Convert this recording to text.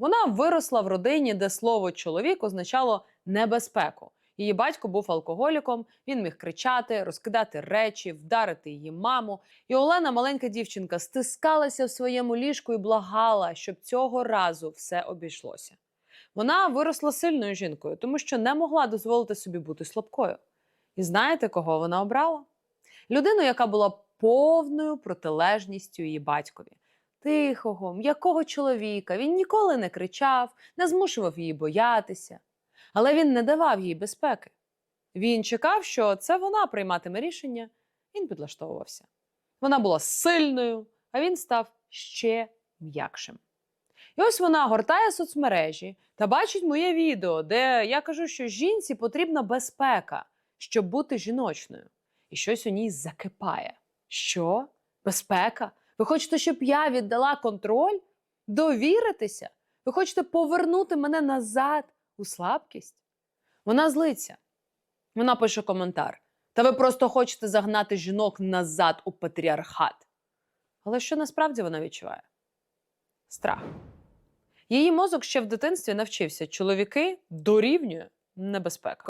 Вона виросла в родині, де слово чоловік означало небезпеку. Її батько був алкоголіком, він міг кричати, розкидати речі, вдарити її маму. І Олена, маленька дівчинка, стискалася в своєму ліжку і благала, щоб цього разу все обійшлося. Вона виросла сильною жінкою, тому що не могла дозволити собі бути слабкою. І знаєте, кого вона обрала? Людину, яка була повною протилежністю її батькові. Тихого, м'якого чоловіка. Він ніколи не кричав, не змушував її боятися. Але він не давав їй безпеки. Він чекав, що це вона прийматиме рішення. Він підлаштовувався. Вона була сильною, а він став ще м'якшим. І ось вона гортає соцмережі та бачить моє відео, де я кажу, що жінці потрібна безпека, щоб бути жіночною. І щось у ній закипає. Що? Безпека? Ви хочете, щоб я віддала контроль? Довіритися? Ви хочете повернути мене назад у слабкість? Вона злиться. Вона пише коментар. Та ви просто хочете загнати жінок назад у патріархат. Але що насправді вона відчуває? Страх. Її мозок ще в дитинстві навчився: чоловіки дорівнює небезпека.